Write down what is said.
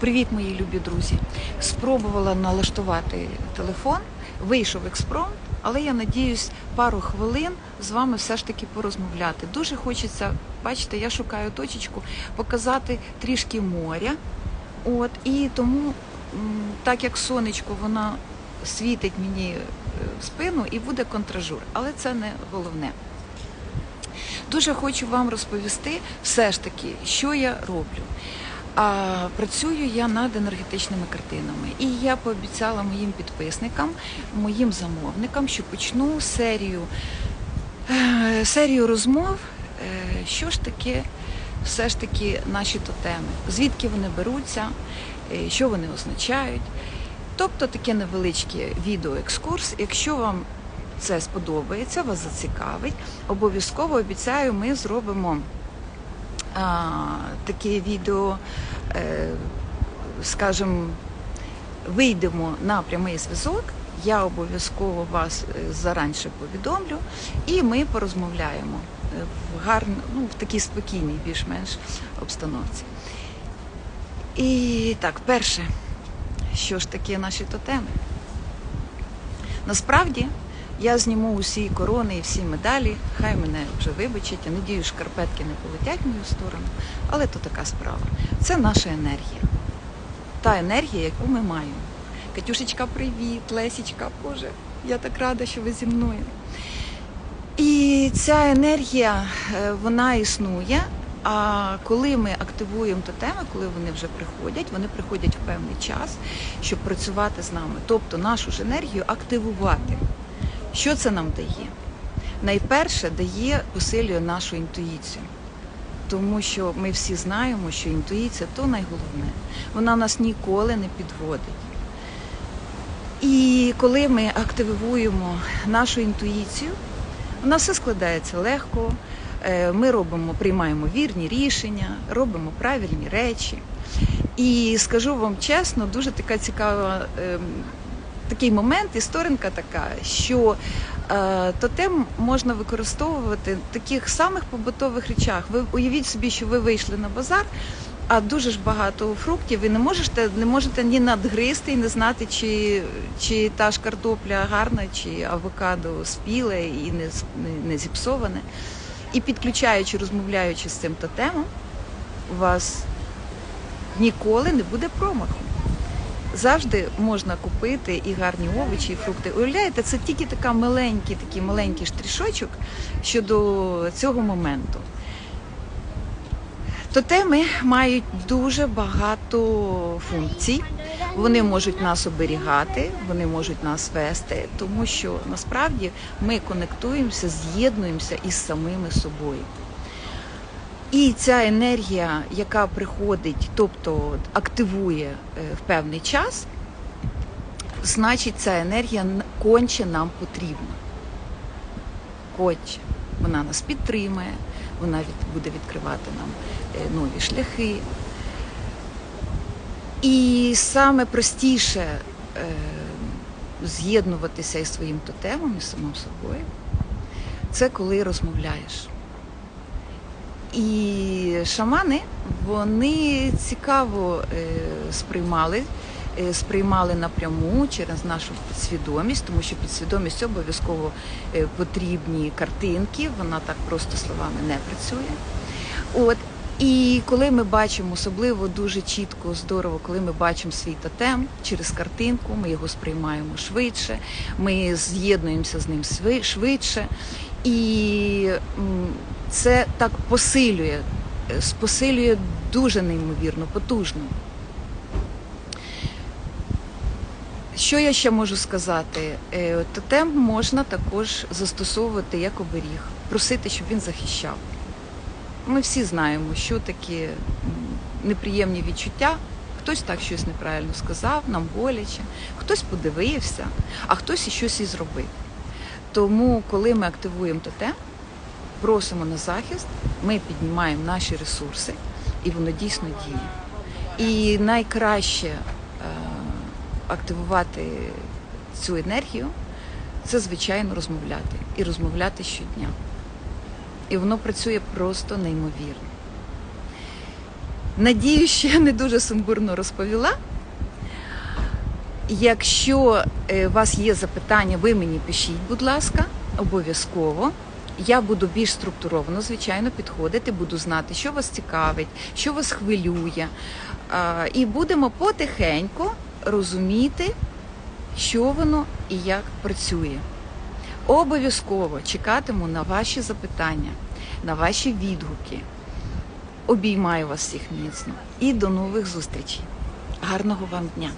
Привіт, мої любі друзі! Спробувала налаштувати телефон, вийшов експромт, але я надіюсь пару хвилин з вами все ж таки порозмовляти. Дуже хочеться, бачите, я шукаю точечку, показати трішки моря. От і тому, так як сонечко, воно світить мені е, в спину і буде контражур, але це не головне. Дуже хочу вам розповісти все ж таки, що я роблю. А працюю я над енергетичними картинами, і я пообіцяла моїм підписникам, моїм замовникам, що почну серію, е, серію розмов, е, що ж таке, все ж таки наші тотеми, звідки вони беруться, е, що вони означають. Тобто таке невеличке відеоекскурс. Якщо вам це сподобається, вас зацікавить, обов'язково обіцяю, ми зробимо таке відео, е, скажімо, вийдемо на прямий зв'язок. Я обов'язково вас е, заранше повідомлю, і ми порозмовляємо е, в гарно, ну, в такій спокійній, більш-менш обстановці. І так, перше, що ж таке наші тотеми? Насправді я зніму усі корони і всі медалі. Хай мене вже вибачать. Я надію, шкарпетки не полетять в мою сторону, але то така справа. Це наша енергія. Та енергія, яку ми маємо. Катюшечка, привіт, Лесічка, Боже, я так рада, що ви зі мною. І ця енергія, е, вона існує. А коли ми активуємо тотеми, коли вони вже приходять, вони приходять в певний час, щоб працювати з нами. Тобто нашу ж енергію активувати. Що це нам дає? Найперше дає, посилює нашу інтуїцію. Тому що ми всі знаємо, що інтуїція то найголовне. Вона нас ніколи не підводить. І коли ми активуємо нашу інтуїцію, нас все складається легко. Е, Ми робимо, приймаємо вірні рішення, робимо правильні речі. І скажу вам чесно, дуже така цікава ем, такий момент, історинка така, що е, тотем можна використовувати в таких самих побутових речах. Ви уявіть собі, що ви вийшли на базар, а дуже ж багато фруктів, ви не можете, не можете ні надгризти і не знати, чи, чи та ж картопля гарна, чи авокадо спіле і не, не, не зіпсоване. І підключаючи, розмовляючи з цим тотемом, у вас ніколи не буде промаху. Завжди можна купити і гарні овочі, і фрукти. Уявляєте, це тільки така маленький, такий маленький штришочок щодо цього моменту. Тотеми мають дуже багато функцій. Вони можуть нас оберігати, вони можуть нас вести, тому що насправді ми конектуємося, з'єднуємося із самими собою. І ця енергія, яка приходить, тобто активує е, в певний час, значить ця енергія конче нам потрібна. Конче. Вона нас підтримує, вона буде відкривати нам е, нові шляхи. І саме простіше е, з'єднуватися із своїм тотемом, із самим собою, це коли розмовляєш. І шамани вони цікаво е, сприймали, е, сприймали напряму через нашу підсвідомість, тому що підсвідомість обов'язково е, потрібні картинки, вона так просто словами не працює. От. І коли ми бачимо, особливо дуже чітко, здорово, коли ми бачимо свій тотем через картинку, ми його сприймаємо швидше, ми з'єднуємося з ним швидше. І це так посилює, е, посилює дуже неймовірно, потужно. Що я ще можу сказати? Е, Тотем можна також застосовувати як оберіг, просити, щоб він захищав. Ми всі знаємо, що такі неприємні відчуття. Хтось так щось неправильно сказав, нам боляче, хтось подивився, а хтось і щось і зробив. Тому, коли ми активуємо тотем, просимо на захист, ми піднімаємо наші ресурси, і воно дійсно діє. І найкраще е, активувати цю енергію це, звичайно, розмовляти. І розмовляти щодня. І воно працює просто неймовірно. Надію, що я не дуже сумбурно розповіла. Якщо е, у вас є запитання, ви мені пишіть, будь ласка, обов'язково. Я буду більш структуровано, звичайно, підходити, буду знати, що вас цікавить, що вас хвилює. І будемо потихеньку розуміти, що воно і як працює. Обов'язково чекатиму на ваші запитання, на ваші відгуки. Обіймаю вас всіх міцно і до нових зустрічей. Гарного вам дня!